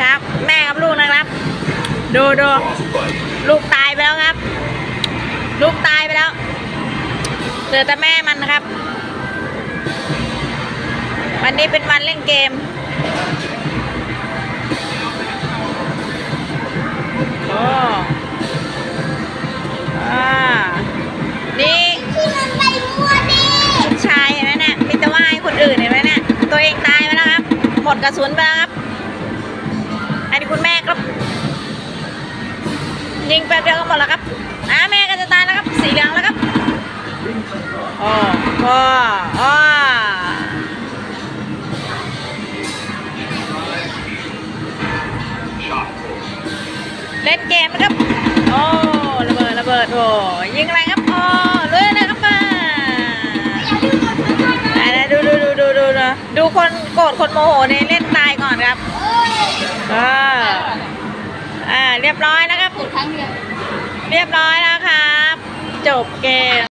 ครับ แม่กับลูกนะครับ ดูดูลูกตายไปแล้วครับ ลูกตายไปแล้วเหลือแต่แม่มันนะครับ วันนี้เป็นวันเล่นเกมโอ้อ่านี่มันไปมัวดิชายเห็นไหมเนี่ยมีแต่ว่าให้คนอื่นเห็นไหมเนี่ยตัวเองตายไปแล้วครับ หมดกระสุนไปแล้วครับ ยิงแป๊บเดียวก็หมดแล้วครับอ่าแม่ก็จะตายแล้วครับ สีเหลืองแล้วครับโอ้โอ้โอ้เล่นเกมนะครับ โอ้ระเบิดระเบิดโอ้ยิงอะไรครับโอ้ลุยนะครับมาอย่าลืมกดซับสไรต์นะไหนๆดูดูดูดูดูนะดูคนโกรธคนโมโหเนี่ยเล่นตายก่อนครับอ้ยเอออ่าเรียบร้อยนะ ครั้งเดียว เรียบร้อยแล้วครับ จบเกม